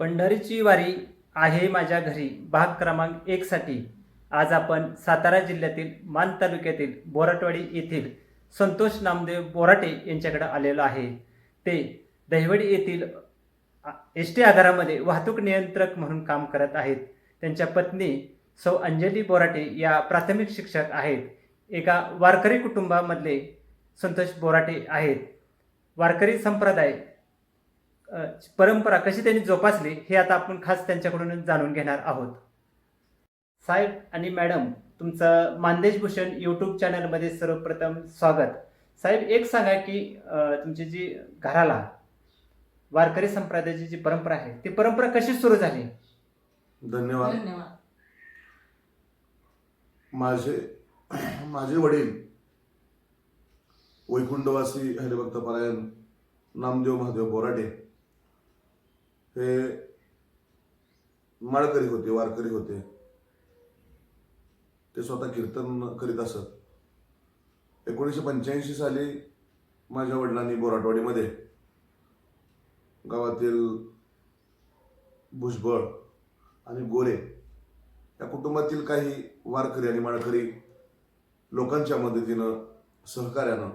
पंढरीची वारी आहे माझ्या घरी. भाग क्रमांक एकसाठी आज आपण सातारा जिल्ह्यातील मान तालुक्यातील बोराटवाडी येथील संतोष नामदेव बोराटे यांच्याकडे आलेलो आहे. ते दहिवडी येथील एस टी आगारामध्ये वाहतूक नियंत्रक म्हणून काम करत आहेत. त्यांच्या पत्नी सौ अंजली बोराटे या प्राथमिक शिक्षक आहेत. एका वारकरी कुटुंबामधले संतोष बोराटे आहेत. वारकरी संप्रदाय परंपरा कशी त्यांनी जोपासली हे आता आपण खास त्यांच्याकडून जाणून घेणार आहोत. साहेब आणि मॅडम तुमचं मानदेश भूषण यूट्यूब चॅनलमध्ये सर्वप्रथम स्वागत. साहेब एक सांगा की तुमची जी घराला वारकरी संप्रदायाची जी परंपरा आहे ती परंपरा कशी सुरू झाली? धन्यवाद. धन्यवाद. माझे माझे वडील वैकुंठवासी हरिभक्त परायण नामदेव महादेव बोराडे हे माळकरी होते वारकरी होते. ते स्वतः कीर्तन करीत असत. एकोणीसशे पंच्याऐंशी साली माझ्या वडिलांनी बोराटवाडीमध्ये गावातील भुजबळ आणि गोरे या कुटुंबातील काही वारकरी आणि माळकरी लोकांच्या मदतीनं सहकार्यानं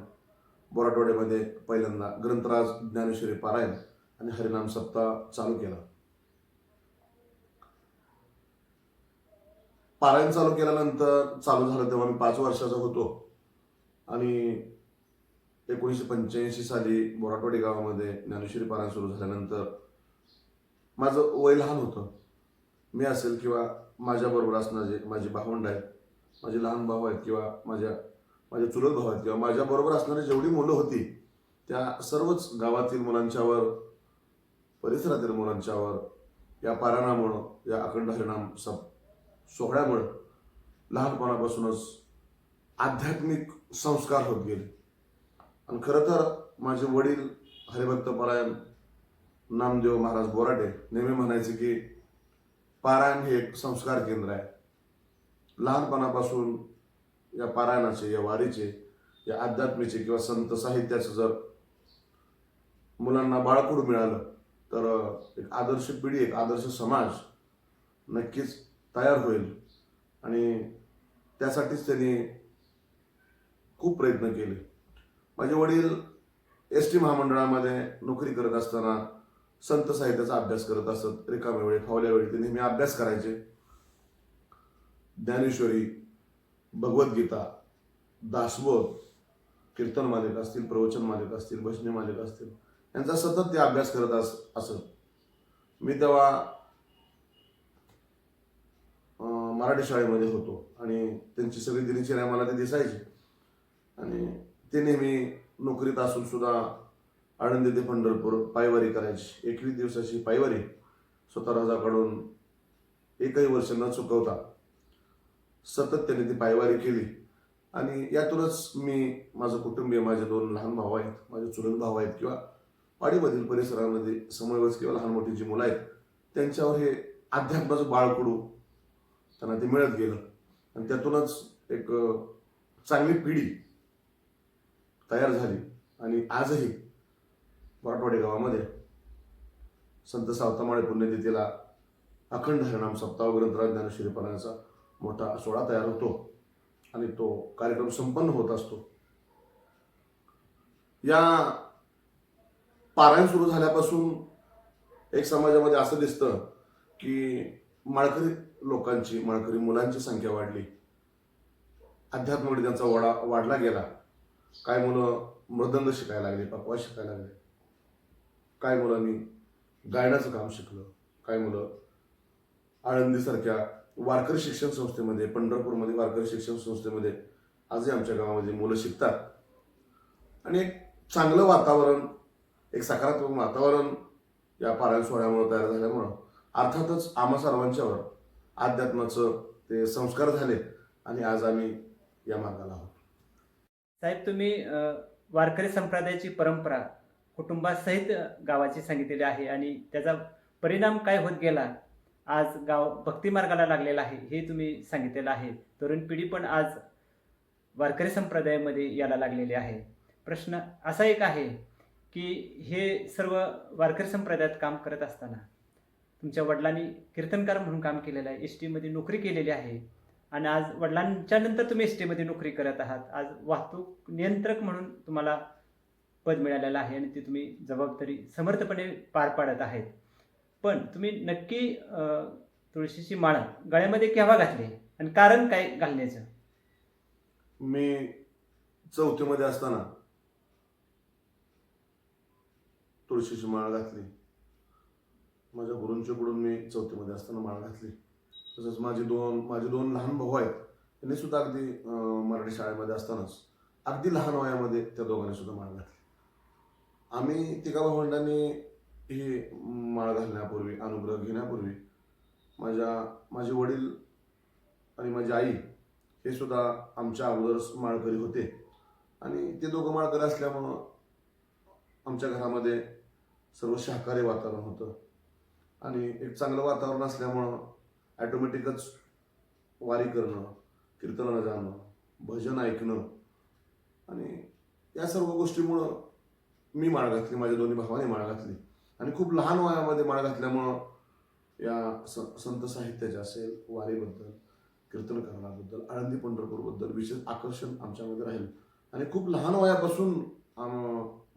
बोराटवाड्यामध्ये पहिल्यांदा ग्रंथराज ज्ञानेश्वरी पारायण आणि हरिनाम सप्ताह चालू केला. पारायण चालू केल्यानंतर चालू झालं तेव्हा मी पाच वर्षाचा होतो. आणि एकोणीसशे पंच्याऐंशी साली बोराटवाडी गावामध्ये ज्ञानेश्वरी पारायण सुरू झाल्यानंतर माझं वय लहान होतं. मी असेल किंवा माझ्याबरोबर असणारे माझे भावंड आहेत माझे लहान भाऊ आहेत किंवा माझ्या माझ्या चुलत भाऊ आहेत किंवा माझ्याबरोबर असणारी जेवढी मुलं होती त्या सर्वच गावातील मुलांच्यावर परिसरातील मुलांच्यावर या पारायणामुळं या अखंड हरिणाम सप सोहळ्यामुळं लहानपणापासूनच आध्यात्मिक संस्कार होत गेले. आणि खरं तर माझे वडील हरिभक्त पारायण नामदेव महाराज बोराटे नेहमी म्हणायचे की पारायण हे एक संस्कार केंद्र आहे. लहानपणापासून या पारायणाचे या वारीचे या अध्यात्मीचे किंवा संत साहित्याचं जर मुलांना बाळकडू मिळालं तर एक आदर्श पिढी एक आदर्श समाज नक्कीच तयार होईल. आणि त्यासाठीच त्यांनी खूप प्रयत्न केले. माझे वडील एस टी महामंडळामध्ये नोकरी करत असताना संत साहित्याचा अभ्यास करत असत. रिकाम्या वेळी फावल्या वेळी ते नेहमी अभ्यास करायचे. ज्ञानेश्वरी भगवद्गीता दासबोध कीर्तन मालिका असतील प्रवचन मालिका असतील भजनी मालिका असतील यांचा सतत ते अभ्यास करत अस असत मी तेव्हा मराठी शाळेमध्ये होतो आणि त्यांची सगळी दिनचर्या मला ते दिसायची. आणि ते नेहमी नोकरीत असून सुद्धा आनंदी ते पंढरपूर पायवारी करायची. एकवीस दिवसाची पायवारी स्वतः राजाकडून एकही वर्ष न चुकवता सतत त्याने ती पायवारी केली. आणि यातूनच मी माझं कुटुंबीय माझे दोन लहान भाऊ आहेत माझे चुलत भाऊ आहेत किंवा वाडीमधील परिसरामध्ये समवयस्क किंवा लहान मोठी जी मुलं आहेत त्यांच्यावर हे अध्यात्माचं बाळकडू त्यांना ते मिळत गेलं. आणि त्यातूनच एक चांगली पिढी तयार झाली. आणि आजही वाटवाडी गावामध्ये संत सावतामाळे पुण्यतिथीला अखंड हरिणाम सप्ताह ग्रंथराज ज्ञानेश्वरी पारायणाचा मोठा सोहळा तयार होतो. आणि तो कार्यक्रम संपन्न होत असतो. या पारायण सुरू झाल्यापासून एक समाजामध्ये असं दिसतं की माळकरी लोकांची माळकरी मुलांची संख्या वाढली. अध्यात्माकडे त्यांचा वाडा वाढला गेला. काय मुलं मृदंग शिकायला लागले पकवा शिकायला लागले. काय मुलांनी गायनाचं काम शिकलं. काय मुलं आळंदीसारख्या वारकरी शिक्षण संस्थेमध्ये पंढरपूरमध्ये वारकरी शिक्षण संस्थेमध्ये आजही आमच्या गावामध्ये मुलं शिकतात. आणि एक चांगलं वातावरण एक सकारात्मक वातावरण या पारायण सोहळ्यामुळे तयार झाल्यामुळं अर्थातच आम्हा सर्वांच्यावर अध्यात्माचं ते संस्कार झाले आणि आज आम्ही या मार्गाला आहोत. साहेब तुम्ही वारकरी संप्रदायाची परंपरा कुटुंबासहित गावाची सांगितलेली आहे आणि त्याचा परिणाम काय होत गेला? आज गाव भक्ती मार्गाला लागलेला आहे हे तुम्ही सांगितलेलं आहे. तरुण पिढी पण आज वारकरी संप्रदायामध्ये यायला लागलेली आहे. प्रश्न असा एक आहे की हे सर्व वारकरी संप्रदायात काम करत असताना तुमच्या वडिलांनी कीर्तनकार म्हणून काम केलेलं आहे एस टीमध्ये नोकरी केलेली आहे आणि आज वडिलांच्या नंतर तुम्ही एस टीमध्ये नोकरी करत आहात. आज वाहतूक नियंत्रक म्हणून तुम्हाला पद मिळालेलं आहे आणि ती तुम्ही जबाबदारी समर्थपणे पार पाडत आहेत. पण तुम्ही नक्की तुळशीची माळ गळ्यामध्ये केव्हा घातली आणि कारण काय घालण्याचं? मी चौथीमध्ये असताना तुळशीची माळ घातली. माझ्या गुरूंच्याकडून मी चौथीमध्ये असताना माळ घातली. तसंच माझे दोन माझे दोन लहान भाऊ आहेत त्यांनी सुद्धा अगदी मराठी शाळेमध्ये असतानाच अगदी लहान वयामध्ये त्या दोघांनी सुद्धा माळ घातली. आम्ही तिघा भावंडांनी ही माळ घालण्यापूर्वी अनुग्रह घेण्यापूर्वी माझ्या माझे वडील आणि माझी आई हे सुद्धा आमच्या अगोदर माळकरी होते. आणि ते दोघं माळकरी असल्यामुळं आमच्या घरामध्ये सर्व शाकाहारी वातावरण होतं. आणि एक चांगलं वातावरण असल्यामुळं ॲटोमॅटिकच वारी करणं कीर्तनाला जाणं भजन ऐकणं आणि या सर्व गोष्टीमुळं मी माळ घातली माझ्या दोन्ही भावाने माळ घातली. आणि खूप लहान वयामध्ये माळ घातल्यामुळं या स संत साहित्याच्या असेल वारीबद्दल कीर्तनकारणाबद्दल आळंदी पंढरपूरबद्दल विशेष आकर्षण आमच्यामध्ये राहील. आणि खूप लहान वयापासून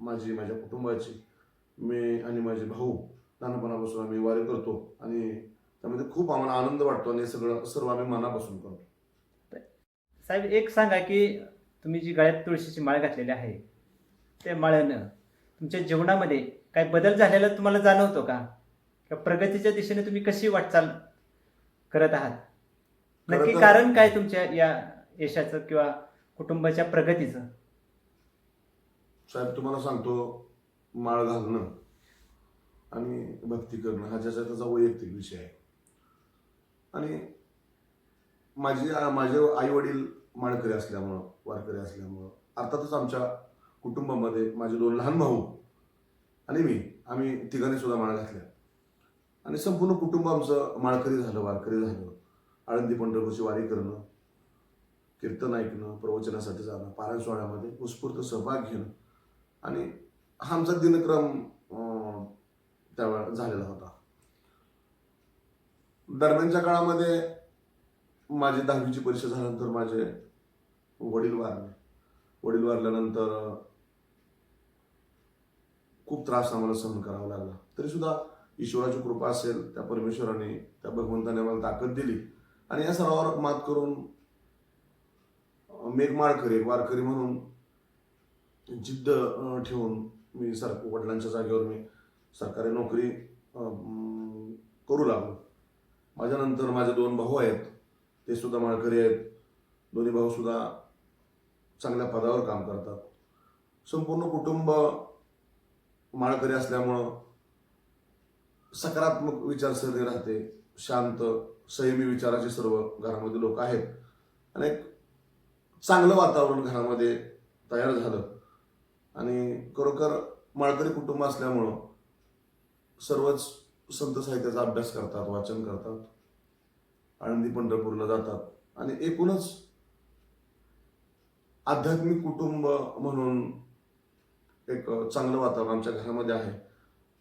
माझी माझ्या कुटुंबाची मी आणि माझे भाऊ लहानपणापासून आम्ही वारी करतो आणि त्यामध्ये खूप आम्हाला आनंद वाटतो आणि हे सगळं सर्व आम्ही मनापासून करतो. साहेब एक सांगा की तुम्ही जी गळ्यात तुळशीची माळ घातलेली आहे त्या माळ्यानं तुमच्या जीवनामध्ये काय बदल झालेला तुम्हाला जाणवतो का? किंवा प्रगतीच्या दिशेने तुम्ही कशी वाटचाल करत आहात? खरं नक्की तर- कारण काय तुमच्या या यशाचं किंवा कुटुंबाच्या प्रगतीचं? साहेब तुम्हाला सांगतो माळ घालणं आणि भक्ती करणं हा ज्याचा त्याचा वैयक्तिक विषय आहे. आणि माझी माझे आई वडील माळकरी असल्यामुळं वारकरी असल्यामुळं अर्थातच आमच्या कुटुंबामध्ये माझे दोन लहान भाऊ आणि मी आम्ही तिघांनी सुद्धा माळ घातल्या. आणि संपूर्ण कुटुंब आमचं माळकरी झालं वारकरी झालं. आळंदी पंढरपूरची वारी करणं कीर्तन ऐकणं प्रवचनासाठी जाणं पारायण सोहळ्यामध्ये उत्स्फूर्त सहभाग घेणं आणि हा आमचा दिनक्रम अं, त्यावेळेला झालेला होता. दरम्यानच्या काळामध्ये माझी दहावीची परीक्षा झाल्यानंतर माझे वडील वारले. वडील वारल्यानंतर खूप त्रास आम्हाला सहन करावा लागला. तरी सुद्धा ईश्वराची कृपा असेल त्या परमेश्वराने त्या भगवंताने मला ताकद दिली. आणि या सर्वावर मात करून अं, एक वारकरी म्हणून जिद्द ठेवून मी सर वडिलांच्या जागेवर मी सरकारी नोकरी करू लागलो. माझ्यानंतर माझे दोन भाऊ आहेत ते सुद्धा माळकरी आहेत. दोन्ही भाऊ सुद्धा चांगल्या पदावर काम करतात. संपूर्ण कुटुंब माळकरी असल्यामुळं सकारात्मक विचारसरणी राहते शांत संयमी विचाराचे सर्व घरामध्ये लोक आहेत. आणि एक चांगलं वातावरण घरामध्ये तयार झालं. आणि खरोखर माळकरी कुटुंब असल्यामुळं सर्वच संत साहित्याचा अभ्यास करतात वाचन करतात आनंदी पंढरपूरला जातात. आणि एकूणच आध्यात्मिक कुटुंब म्हणून एक चांगलं वातावरण आमच्या घरामध्ये आहे.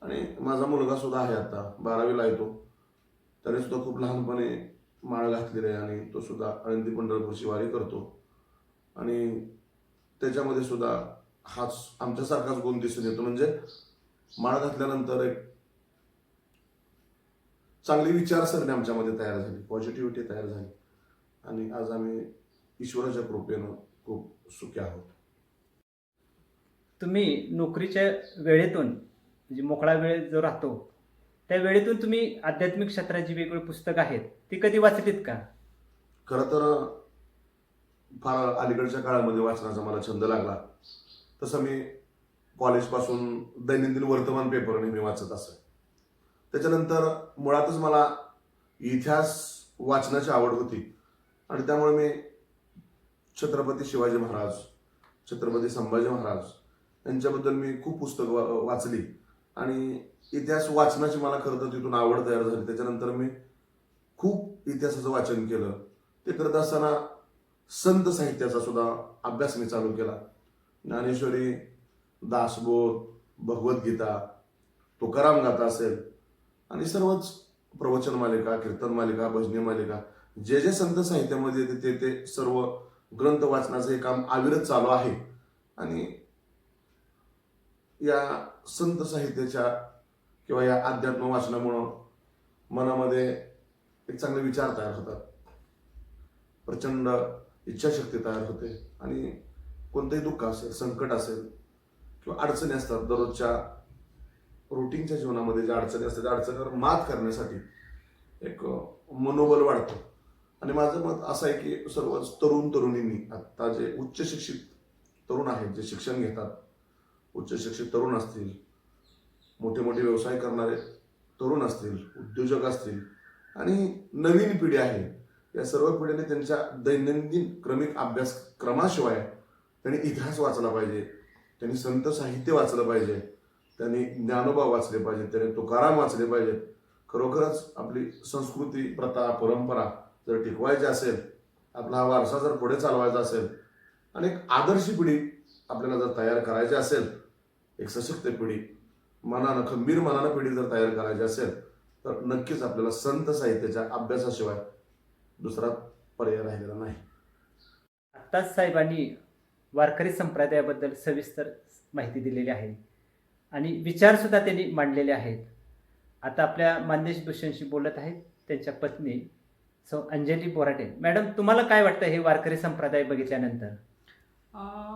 आणि माझा मुलगा सुद्धा आहे आता बारावीला येतो तरी सुद्धा खूप लहानपणे माळ घातलेली आहे आणि तो सुद्धा आनंदी पंढरपूरची वारी करतो. आणि त्याच्यामध्ये सुद्धा हाच आमच्यासारखाच गुण दिसून येतो. म्हणजे माळ घातल्यानंतर एक चांगली विचारसरणी आमच्यामध्ये तयार झाली. पॉझिटिव्हिटी तयार झाली. आणि आज आम्ही ईश्वराच्या कृपेनं खूप सुखी आहोत. तुम्ही नोकरीच्या वेळेतून म्हणजे मोकळा वेळ जो राहतो त्या वेळेतून तुम्ही आध्यात्मिक क्षेत्राची वेगवेगळी पुस्तकं आहेत ती कधी वाचलीत का? खरं तर फार अलीकडच्या काळामध्ये वाचनाचा मला छंद लागला. तसं मी कॉलेजपासून दैनंदिन वर्तमान पेपर नेहमी वाचत असं त्याच्यानंतर मुळातच मला इतिहास वाचनाची आवड होती. आणि त्यामुळे मी छत्रपती शिवाजी महाराज छत्रपती संभाजी महाराज यांच्याबद्दल मी खूप पुस्तकं वा- वाचली. आणि इतिहास वाचनाची मला खरं तर तिथून आवड तयार झाली. त्याच्यानंतर मी खूप इतिहासाचं वाचन केलं. ते करत असताना संत साहित्याचा सुद्धा अभ्यास मी चालू केला. ज्ञानेश्वरी दासबोध भगवद्गीता तुकाराम गाथा असेल. आणि सर्वच प्रवचन मालिका कीर्तन मालिका भजनी मालिका जे जे संत साहित्यामध्ये येते ते ते सर्व ग्रंथ वाचनाचं हे काम आविरत चालू आहे. आणि या संत साहित्याच्या किंवा या अध्यात्म वाचनामुळं मनामध्ये एक चांगले विचार तयार होतात. प्रचंड इच्छाशक्ती तयार होते. आणि कोणतंही दुःख असेल संकट असेल किंवा अडचणी असतात दररोजच्या रुटीनच्या जीवनामध्ये ज्या अडचणी असतात त्या अडचणीवर मात करण्यासाठी एक मनोबल वाढतं. आणि माझं मत असं आहे की सर्व तरुण तरुणींनी आत्ता जे उच्च शिक्षित तरुण आहेत जे शिक्षण घेतात उच्च शिक्षित तरुण असतील मोठे मोठे व्यवसाय करणारे तरुण असतील उद्योजक असतील आणि नवीन पिढी आहे या सर्व पिढीने त्यांच्या दैनंदिन क्रमिक अभ्यासक्रमाशिवाय त्यांनी इतिहास वाचला पाहिजे. त्यांनी संत साहित्य वाचलं पाहिजे. त्यांनी ज्ञानोबा वाचले पाहिजेत त्यांनी तुकाराम वाचले पाहिजेत खरोखरच आपली संस्कृती प्रथा परंपरा जर टिकवायची असेल आपला हा वारसा जर पुढे चालवायचा असेल आणि एक आदर्श पिढी आपल्याला जर तयार करायची असेल एक सशक्त पिढी मनानं खंबीर मनानं पिढी जर तयार करायची असेल तर नक्कीच आपल्याला संत साहित्याच्या अभ्यासाशिवाय दुसरा पर्याय राहिलेला नाही. आत्ताच साहेबांनी वारकरी संप्रदायाबद्दल सविस्तर माहिती दिलेली आहे. आणि विचारसुद्धा त्यांनी मांडलेले आहेत. आता आपल्या मानदेश भूषणशी बोलत आहेत त्यांच्या पत्नी सौ अंजली बोराटे. मॅडम तुम्हाला काय वाटतं हे वारकरी संप्रदाय बघितल्यानंतर?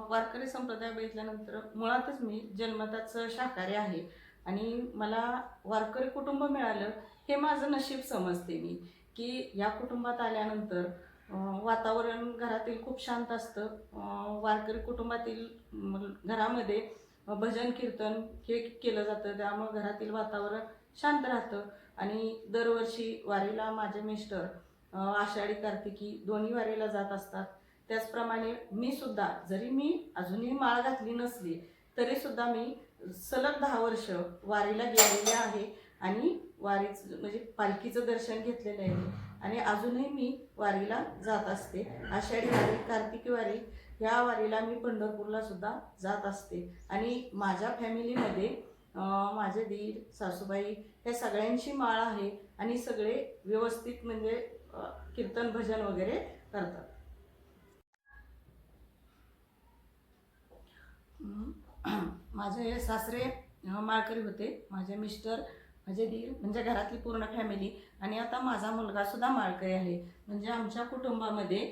वारकरी संप्रदाय बघितल्यानंतर मुळातच मी जन्मताच शाकाहारी आहे आणि मला वारकरी कुटुंब मिळालं हे माझं नशीब समजते मी की या कुटुंबात आल्यानंतर वातावरण घरातील खूप शांत असतं. वारकरी कुटुंबातील घरामध्ये भजन कीर्तन हे केलं जातं. त्यामुळं घरातील वातावरण शांत राहतं. आणि दरवर्षी वारीला माझे मिस्टर आषाढी कार्तिकी दोन्ही वारीला जात असतात. त्याचप्रमाणे मी सुद्धा जरी मी अजूनही माळ घातली नसली तरी सुद्धा मी सलग दहा वर्ष वारीला गेलेले आहे. आणि वारीच म्हणजे पालखीचं दर्शन घेतलेलं आहे आणि अजूनही मी वारीला जात असते. आषाढी वारी कार्तिकी वारी ह्या वारीला मी पंढरपूरला सुद्धा जात असते. आणि माझ्या फॅमिलीमध्ये माझे दीर सासूबाई हे सगळ्यांची माळ आहे आणि सगळे व्यवस्थित म्हणजे कीर्तन भजन वगैरे करतात. माझे माझे सासरे माळकरी होते. माझे मिस्टर माझे दीर म्हणजे घरातली पूर्ण फॅमिली आणि आता माझा मुलगा सुद्धा माळकरी आहे. म्हणजे आमच्या कुटुंबामध्ये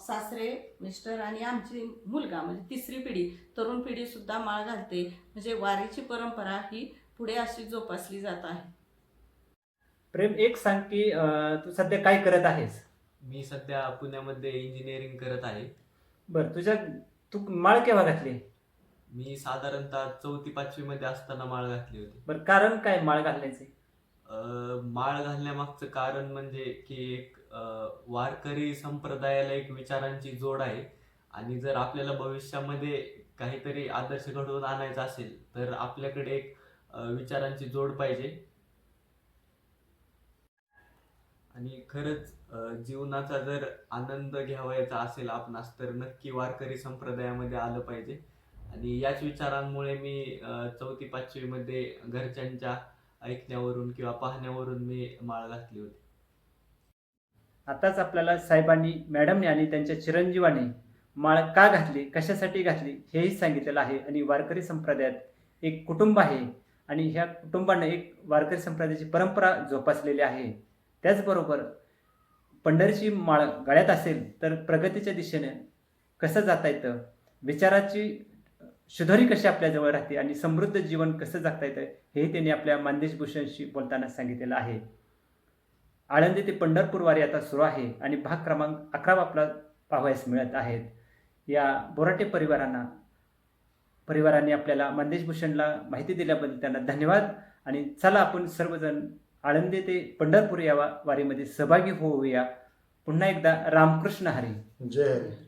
सासरे मिस्टर आणि आमची मुलगा म्हणजे तिसरी पिढी तरुण पिढी सुद्धा माळ घालते. म्हणजे वारीची परंपरा ही पुढे अशी जोपासली जात आहे. प्रेम एक सांग की अं, तू सध्या काय करत आहेस? मी सध्या पुण्यामध्ये इंजिनिअरिंग करत आहे. बरं तुझ्या तू माळ केव्हा घातली? मी साधारणतः चौथी पाचवी मध्ये असताना माळ घातली होती. बरं कारण काय माळ घालण्याचे? अं, माळ घालण्यामागचं कारण म्हणजे की एक अं, वारकरी संप्रदायाला एक विचारांची जोड आहे. आणि जर आपल्याला भविष्यामध्ये काहीतरी आदर्श घडवून आणायचा असेल तर आपल्याकडे एक अं, विचारांची जोड पाहिजे. आणि खरंच अं, जीवनाचा जर आनंद घ्यावायचा असेल आपणास तर नक्की वारकरी संप्रदायामध्ये आलं पाहिजे. आणि याच विचारांमुळे मी चौथी पाचवीमध्ये घरच्यांच्या ऐकण्यावरून किंवा पाहण्यावरून मी माळ घातली होती. आताच आपल्याला साहेबांनी मॅडमने आणि त्यांच्या चिरंजीवाने माळ का घातली कशासाठी घातली हेही सांगितलेलं आहे. आणि वारकरी संप्रदायात एक कुटुंब आहे आणि ह्या कुटुंबानं एक वारकरी संप्रदायाची परंपरा जोपासलेली आहे. त्याचबरोबर पंढरीची माळ गळ्यात असेल तर प्रगतीच्या दिशेने कसं जाता येतं? विचाराची शुधरी कशी आपल्याजवळ राहते आणि समृद्ध जीवन कसं जगता येतं हे त्यांनी आपल्या मानदेश भूषणशी बोलताना सांगितलेलं आहे. आळंदी ते पंढरपूर वारी आता सुरू आहे आणि भाग क्रमांक अकरा आपला पाहावयास मिळत आहेत. या बोराटे परिवारांना परिवारांनी आपल्याला मानदेश भूषणला माहिती दिल्याबद्दल त्यांना धन्यवाद. आणि चला आपण सर्वजण आळंदी ते पंढरपूर या वारीमध्ये सहभागी होऊया. पुन्हा एकदा रामकृष्ण हरी. जय हरी.